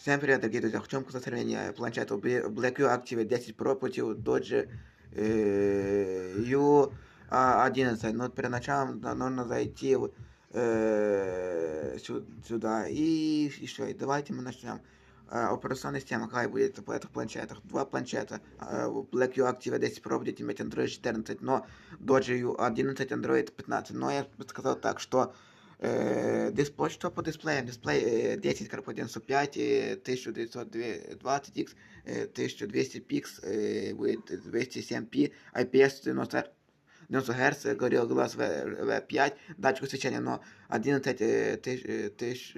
Всем привет, дорогие друзья! Хочу вам показать сравнение планшета BlackView Active 10 Pro против Dodge э, U11. Но перед началом нужно зайти э, сюда. И еще, давайте мы начнем. Э, операционная система, какая будет по этих планшетах. Два планшета. Э, BlackView Active 10 Pro будет иметь Android 14, но Dodge U11 Android 15. Но я бы сказал так, что Дисплей, что по дисплеям? Дисплей 10 x 105 1920X, 1200 пикс, будет 207p, IPS 90 90 Гц, Gorilla Glass V5, датчик освещения, но 11 тысяч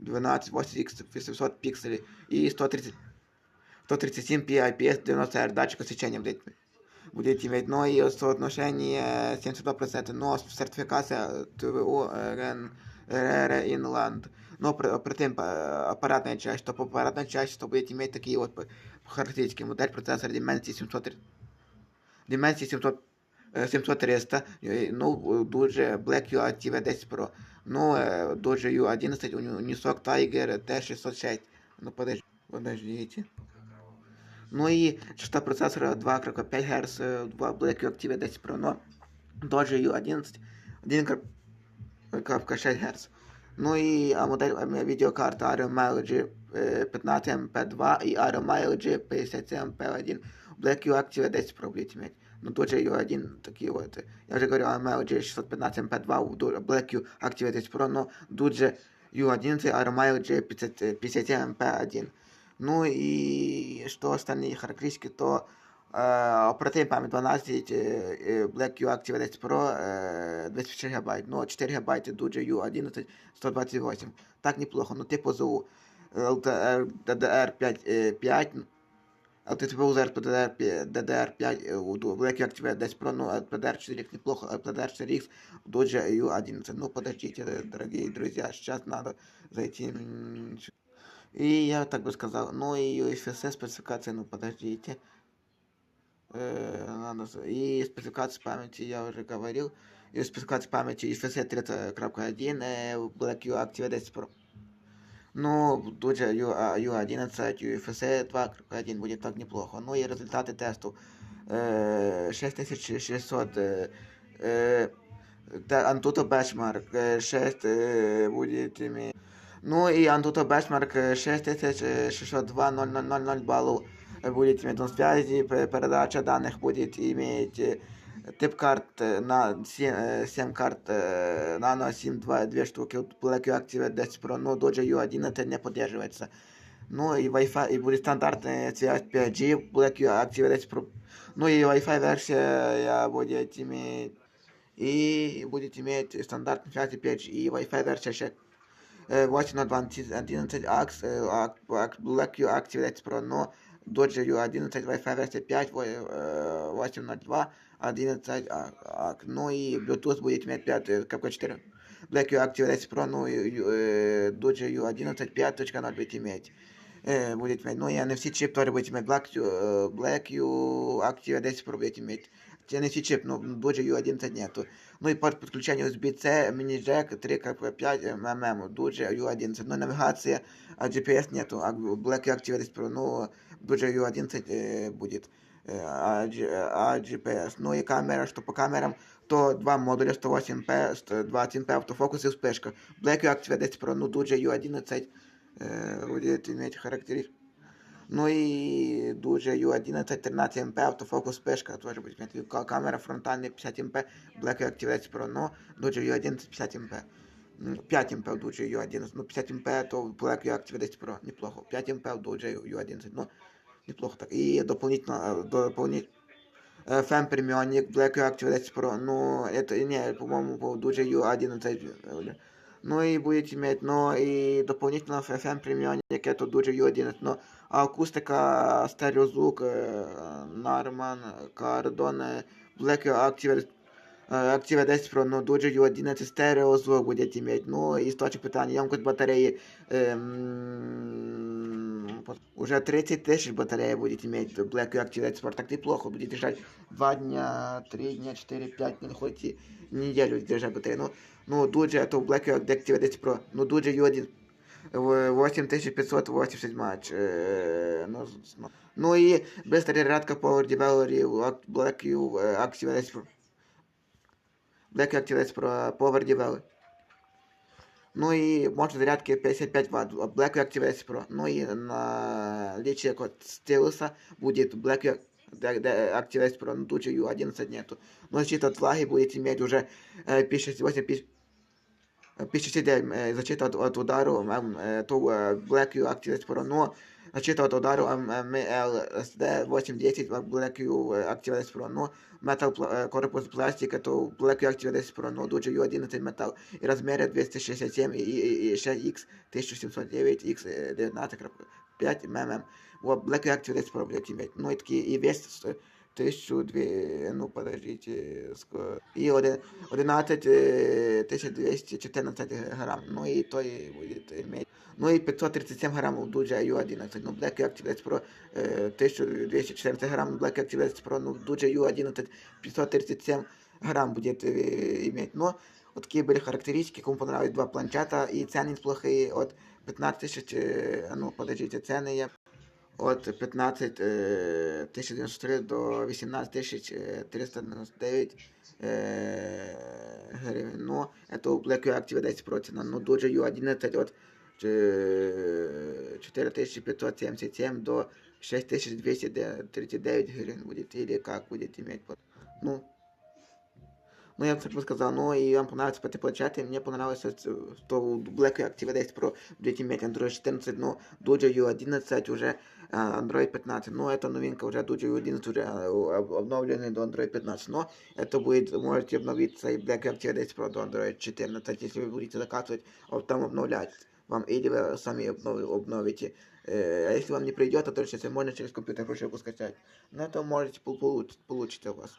12 80X 800 пикселей и 130 137p IPS 90 Hz, датчик освещения, блядь будет иметь, но и соотношение 72%, но сертификация ТВО Инланд. Но при, при этом аппаратная часть, что по аппаратной части, что будет иметь такие вот характеристики. Модель процессора Dimensity 700, Dimensity 700 700 ну, дуже Black UI TV10 Pro. Ну, дуже U11, Unisoc Tiger T606. Ну, подожди, подождите. Ну и частота процессора 2,5 Гц, 2 Black Active 10 Pro, но U11 1,6 Гц. Ну и а модель видеокарта G 15 MP2 и Aero G 57 MP1. Black U Active 10 Pro будете иметь. Ну, Dodge U1 такие вот. Я G 615 MP2, Black U Active 10 Pro, но Dodge U11 Aero G 57 MP1. Ну и что остальные характеристики, то э, оперативная память 12, э, Black U Active 10 Pro э, 256 ГБ, но 4 ГБ Duja U11 128. Так неплохо, но типу ЗУ LTR DDR5, 5, LTTP узер DDR5 у Black U Active 10 Pro, ну LPDR 4 неплохо, LPDR 4X Duja U11. Ну подождите, дорогие друзья, сейчас надо зайти И я так бы сказал, ну и UFS спецификация, ну подождите. Э, надо... И спецификация памяти я уже говорил. И спецификация памяти UFS 3.1, э, Black U Active 10 Pro. Ну, тут же U11, UFS 2.1 будет так неплохо. Ну и результаты тесту. Э, 6600 э, э, Antutu Benchmark 6 э, будет иметь Ну и Antutu Benchmark 6602 баллов будет иметь связи, передача данных будет иметь тип карт на 7, 7 карт Nano SIM 2, 2 штуки, Black Active 10 Pro, но Dojo U11 не поддерживается. Ну и Wi-Fi, и будет стандартная связь 5G, Black Active 10 Pro. Ну и Wi-Fi версия будет иметь и будет иметь стандартную связь 5G и Wi-Fi версия 6. 811 AX, Black U Activate Pro, но Dodge U11 Wi-Fi версия 5, 802, 11 AX, ну и Bluetooth будет иметь 5, как 4. Black U Activate Pro, ну и Dodge U11 5.0 будет иметь. Будет иметь, ну и NFC чип тоже будет иметь, Black U, Black U Activate Pro будет иметь. NFC чип, но Dodge U11 нету. Ну и порт подключения USB-C, мини-джек 3.5 мм, Dodge U11. Но навигация, а GPS нету, а Black Activate Pro, ну, Dodge U11 э, будет. А, а GPS. Ну и камера, что по камерам, то два модуля 108p, 120p автофокус и вспышка. Black Activate Pro, ну, Dodge U11 э, будет иметь характеристики. Ну и дуже U11 13 MP автофокус пешка тоже будет иметь камера фронтальная 50 MP Black Activate Pro, но дуже U11 50 MP. 5 МП дуже U11, ну 50 МП то Black Activate Pro, неплохо. 5 МП дуже U11, ну неплохо так. И дополнительно, дополнительно FM премионник Black Activate Pro, ну это не, по-моему, дуже U11. Ну и будет иметь, но и дополнительно FM премионник это дуже U11, но акустика, стереозвук, Нарман, Кардон, Black Active, Active 10 Pro, ну, дуже U11 стереозвук будет иметь, ну, источник питания, емкость батареи, эм, уже 30 тысяч батарея будет иметь Black Active 10 Pro, так неплохо, будет держать 2 дня, 3 дня, 4, 5, ну, хоть неделю держать батарею, ну, Ну дуже то в Black Deck 9 Pro, ну дуже Йодін 8580 матч. Е, ну, ну, ну і без перерадка Power Developer от Black U е, Activate Pro. Black Activate Pro Power Developer. Ну і можна зарядки 55 Вт, Black Activate Pro. Ну і на лічі як от стилуса буде Black Activate Pro, ну тут же U11 нету. Ну щит от влаги будете иметь уже е, 568, 57 защита от, от удару ту Black U активность сторону, защита от удару MLSD 810 Black U активность сторону, метал корпус пластика, то Black U активность сторону, дуже U11 метал і розміри 267 і, x 1709 x девятнадцать п'ять мм. Вот Black U активность сторону, ну і такі і весь с- 1200, ну подождите, ско- и один- 11 э, 1214 грамм, ну и то и будет иметь. Ну и 537 грамм Дуджа U11, ну Black Activate Pro э, 1214 грамм Black Activate Pro, ну Дуджа U11 537 грамм будет э, иметь. Но вот такие были характеристики, кому понравились два планшета и цены неплохие от 15 тысяч, э, ну подождите, цены я от 15 е, 1093 до 18 тисяч е, 399 е, гривень. Ну, это у Black Active 10%. Ну, дуже U11 от е, 4577 до 6239 гривен будет. Или как будет иметь. Ну, ну, я так бы сказал, ну и вам понравится по этой планшете. Мне понравилось, что у Black Active 10 Pro будет иметь Android 14, но Dojo U11 уже а, Android 15. Но это новинка уже Dojo U11 уже а, об- обновленный до Android 15. Но это будет, можете обновиться и Black Active 10 Pro до Android 14, если вы будете заказывать, а там обновлять вам, или вы сами обнов- обновите. Э, А если вам не придет, то точно можно через компьютер прошивку скачать. На это можете пол- получ- получится у вас.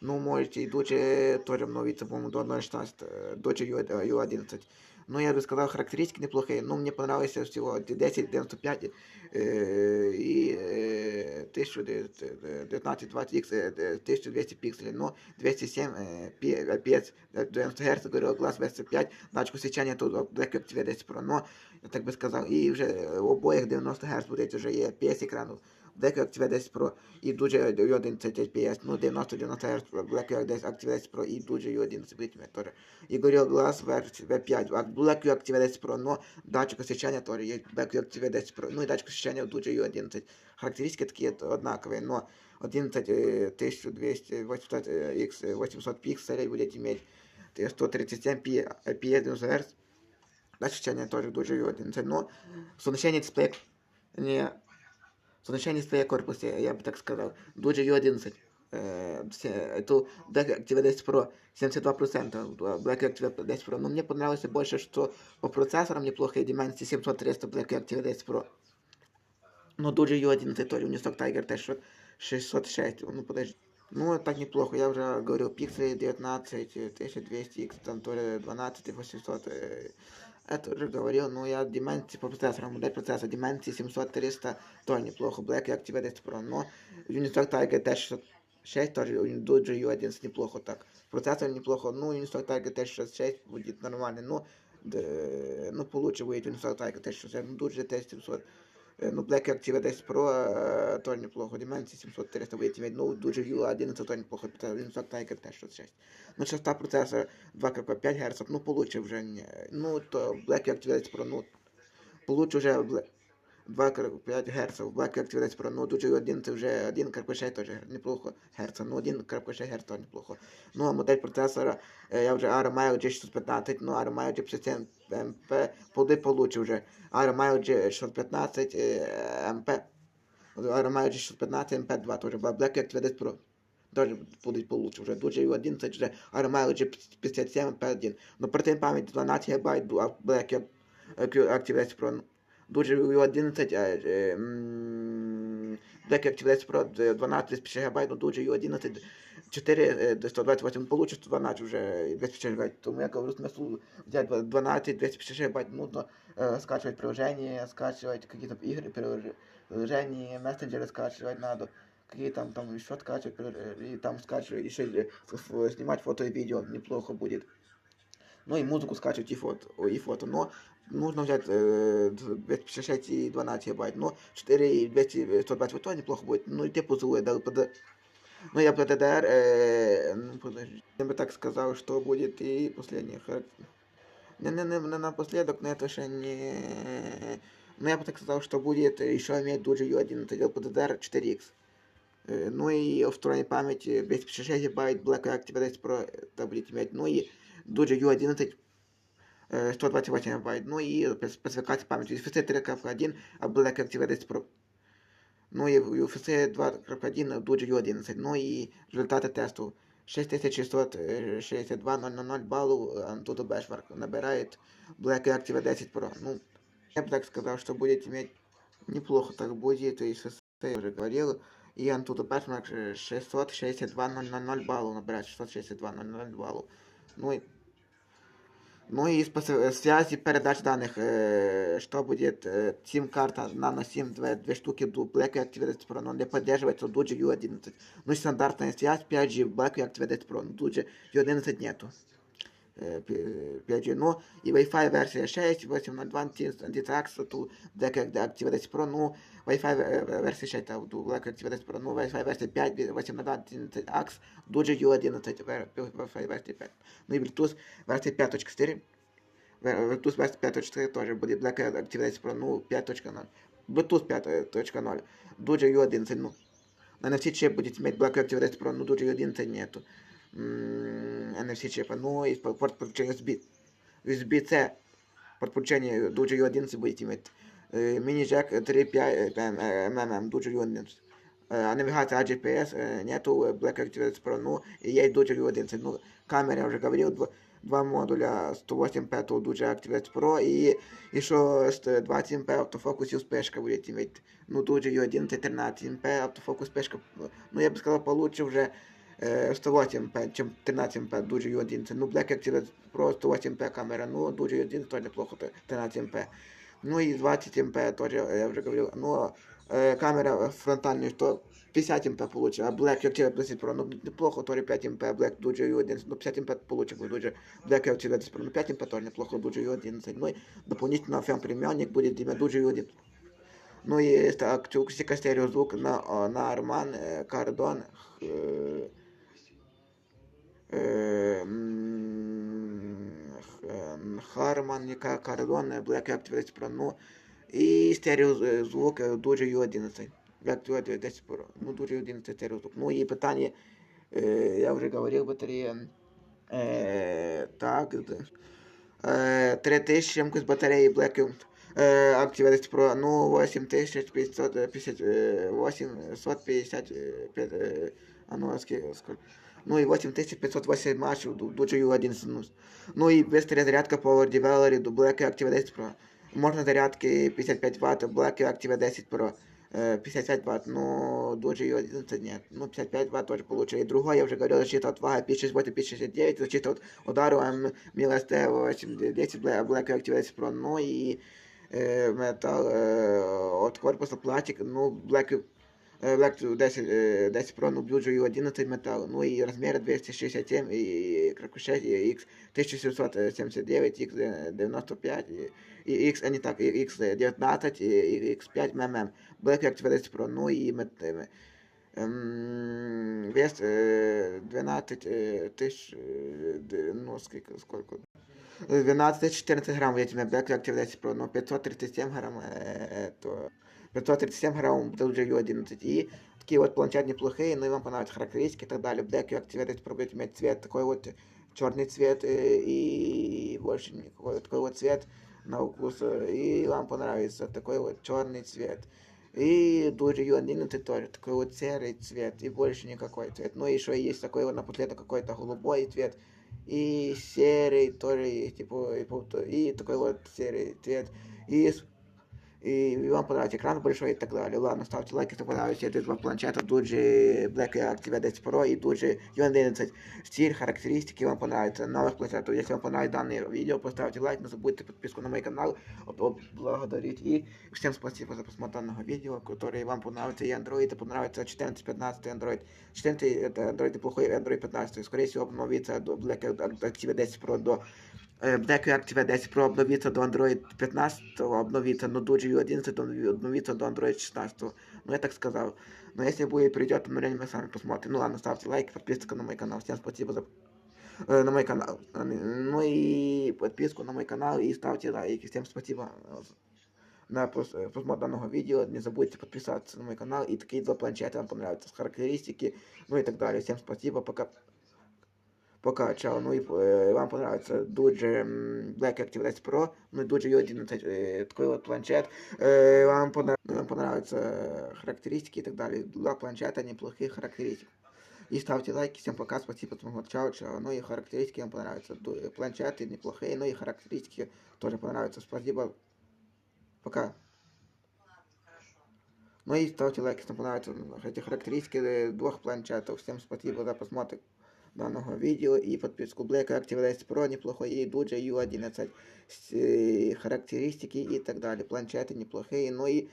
Ну, можете и Доче тоже обновиться, по-моему, до 1.16, э, Доче U, э, U11. Ну, я бы сказал, характеристики неплохие. Ну, мне понравился всего 1095 э, и э, 1019 20X, э, э, 1200 пикселей, но 207 э, пи- IPS, э, 90 Гц, говорю, глаз VS5, датчику свечения тут от Black Active 10 Pro, но, я так би сказав, і вже э, у обоїх 90 Гц буде вже є IPS екрану. Black Active 10 Pro і дуже 11 IPS, ну 90-90 Гц Black Active 10 Pro і дуже 11 буде теж. І Gorilla Glass V5, а Black Active 10 Pro, но датчик освещения тоже є Black Active 10 Pro, ну і датчик освещения дуже 11. Характеристики такі однакові, но 11 э, 1200 800 э, X 800 пикселей будет иметь 137 P- IPS 90 Гц. Датчик освещения тоже дуже 11, но совмещение дисплея не Совмещение дисплея корпуса, я бы так сказал. Дуже U11. Э, все- Это Black Active 10 Pro 72%, а Black Active 10 Pro. Но мне понравилось больше, что по процессорам неплохо, Dimensity 700-300 Black Active 10 Pro. Но дуже U11 тоже, у него Stock Tiger теж 606, ну подожди. Ну, так неплохо, я уже говорил, пиксели 19, э, 1200, X, там тоже 12, 800, э, это уже говорил, но я Dimensity по процессорам, модель процессора Dimensity 700-300 тоже неплохо, Black Active 10 Pro, но Unistock Tiger T606 тоже дуже U11 неплохо так. Процессор неплохо, ну Unistock Tiger T66 будет нормально, но ну получше будет Unistock Tiger T66, ну дуже T700. Е, Ну, Black Active 10 Pro тонні то неплохо. Dimensity 700 300 будет иметь. Ну, дуже U11 то неплохо. Winsock Tiger T66. Ну, частота процесора 2,5 Гц. Ну, получив вже. Ну, то Black Active 10 Pro, ну, получив вже 2,5 Гц. Black Active 10 Pro, ну, дуже U11 вже 1,6 теж неплохо Гц. Ну, 1,6 Гц неплохо. Ну, а модель процессора, е, я вже RMI G615, ну, RMI G57 MP, поди получше вже. RMI G615 е, MP. RMI G615 MP2 тоже. Black Active 10 Pro. Тоже будет получше уже. Дуже U11 вже. RMI G57 MP1. Ну, при тим пам'ять 12 ГБ, а Black Active 10 Pro ну, Дуже U11, а, е, м, Black Active 10 Pro 12 ГБ, ну, дуже U11 4 е, до 128 получше 112 уже 256 ГБ. Тому я говорю, смысл взять 12 256 ГБ, нужно э, скачивать приложения, скачивать какие-то игры, прилож- приложения, мессенджеры скачивать надо, какие там, там еще скачивать, прилож- и там скачивать, еще э, ф- ф- снимать фото и видео, неплохо будет. Ну и музыку скачивать и фото, и фото. Но нужно взять э, 256 и 12 гигабайт. Ну, 4 и 200, 120 тоже неплохо будет. Ну, и типу злой, да, под... Ну, я по ТДР, э, ну, подожди. Я бы так сказал, что будет и последний характер. Не, не, не, не напоследок, но это ще не... Ну, я бы так сказал, что будет еще иметь дуже U11 LPDDR 4X. Э, Ну и встроенной памяти 256 байт Black Active Pro это будет иметь. Ну и дуже U11 э, 128 байт. Ну и спецификация памяти UFC 3.1, а Black Active Pro. Ну и UFC 2.1 дуже U11. Ну и результаты тесту. 6662 баллов Antutu Benchmark набирает Black Active 10 Pro. Ну, я бы так сказал, что будет иметь неплохо так будет, то есть я уже говорил. И Antutu Benchmark 662 баллов набирает, 662 баллов. Ну и ну и специ- связи передач данных, э, что будет э, сим-карта Nano SIM, две, две штуки ду- Black Active Pro, но не поддерживается Duji U11. Ну и стандартная связь 5G Black Active Pro, но Duji U11 нету. Э, п- 5G, ну Wi-Fi версия 6, 802, Antitrax, ту Black Active Pro, ну Wi-Fi э, версия 6, та, ту Black Active ну Wi-Fi версия 5, 802, Ax, Duji U11, вер- Wi-Fi версия 5. Ну и Bluetooth версия 5.4. Bluetooth версия 5.4 тоже будет Black Active Pro, ну 5.0. Bluetooth 5.0. Duji U11, ну. На NFC чип будет иметь Black Active Pro, ну Duji U11 нету. М, NFC чипа, ну и порт подключения USB. USB-C. Порт подключения Duji U11 будет иметь. Э, Мини-джек 3.5 мм, Duji U11. Э, А навигация GPS э, нету э, Black Active Pro, ну и есть Duji U11. Ну, камера, я уже говорил, два, два модуля 108p то Duji Active Pro и еще 20 mp автофокус и вспышка будет иметь. Ну, Duji U11 13 mp автофокус вспышка. Ну, я бы сказал, получше уже э, 108 mp, чем 13 mp Duji U11. Ну, Black Active Pro 108 mp камера, ну, Duji U11 тоже неплохо, то 13 mp. Ну и 20 mp тоже, я уже говорил. Ну, э, камера фронтальная, что 50 мп получше, а Black Active 10 Pro, ну неплохо, тоже 5 мп, Black Dujo U11, ну 50 мп получше будет Dujo, Black Active 10 Pro, ну 5 мп тоже неплохо, Dujo U11, ну и дополнительно фен-приемник будет имя Dujo U11. Ну и это акустика стереозвук на, а, на Арман, э, Кардон, э, э, м, х- Харман, яка Кардон, е, Black Active 10 Pro, ну і стереозвук е, дуже U11. Black Active 10 Pro, ну дуже U11 стереозвук. Ну і питання, е, я вже говорив, батарея, е, так, е, 3000 ємкость батареї Black е, 10 Pro, ну 8558, 155, е, а ну, скільки, скільки? Ну і 8508 матчів до Dujo U11. Ну, ну і быстрая зарядка Power Developer до Black Active 10 Pro. Можна зарядки 55 Вт, Black Active 10 Pro. э, 55 Вт, но Dujo U11 нет. Ну, 55 Вт тоже получше. И другой, я уже говорил, защита от вага 568, 569, защита от удару MLST 810, Black Black Active 10 Pro. Ну и э, металл э, от корпуса пластик, ну, Black Э, Black 10, э, 10 Pro, ну, Blue Joy 11 металл, ну и размеры 267 и крокушет, и X 1779, X 95, и, и X, а не так, и X 19, и X 5 мм, Black Active 10 Pro, ну и мет- э, ем, вес э, 12 э, тысяч, э, д- ну, сколько, сколько, 12-14 грамм в этими Black Active 10 Pro, но 537 грамм э, это 537 грамм WJ 11 и такие вот планшет неплохие, но и вам понравятся характеристики и так далее. Black Active 10 Pro будет иметь цвет такой вот черный цвет э, и больше никакой такой вот цвет на вкус э, и вам понравится такой вот черный цвет. И Duji U11 тоже такой вот серый цвет и больше никакой цвет. Ну и еще есть такой вот напоследок какой-то голубой цвет и серый тоже есть, типа, и, полто- и такой вот серый цвет. И, с- и вам понравится экран большой и так далее. Ладно, ставьте лайки, если понравились эти два планшета, Duji Black Active 10 Pro и Duji U11. Стиль, характеристики вам понравятся. Новых планшетов. Если вам понравится данное видео, поставьте лайк, не забудьте подписку на мой канал. Об- об- Благодарить. И всем спасибо за просмотр данного видео, которое вам понравится и Android, и понравится 14-15 Android. 14 это Android неплохой, Android 15. Скорее всего, обновится до Black Active 10 Pro до Е, BlackView Active 10 Pro обновиться до Android 15, обновится, но Dojo U11 обновится до Android 16. Ну, я так сказал. Но если будет придет, то время мы сами посмотрим. Ну ладно, ставьте лайк, подписывайтесь на мой канал. Всем спасибо за э, на мой канал. Ну и подписку на мой канал и ставьте лайки. Всем спасибо э, на прос- э, просмотр данного видео. Не забудьте подписаться на мой канал. И такие два планшета вам понравятся. Характеристики, ну и так далее. Всем спасибо. Пока. Пока, чао. Ну и э, вам понравится Doge м, Black Active 10 Pro, ну и Doge U11, э, такой вот планшет. Э, вам, понрав- вам понравятся э, характеристики и так далее. Два планшета, неплохие характеристики. И ставьте лайки. Всем пока, спасибо, просмотр. чао, чао. Ну и характеристики вам понравятся. Ду- э, Планшеты неплохие, ну и характеристики тоже понравятся. Спасибо. Пока. Ну и ставьте лайки, если понравятся эти характеристики э, двух планшетов. Всем спасибо за просмотр данного видео и подписку Black Active 10 Pro неплохой и Doja U11 с, э, характеристики и так далее. Планшеты неплохие, ну и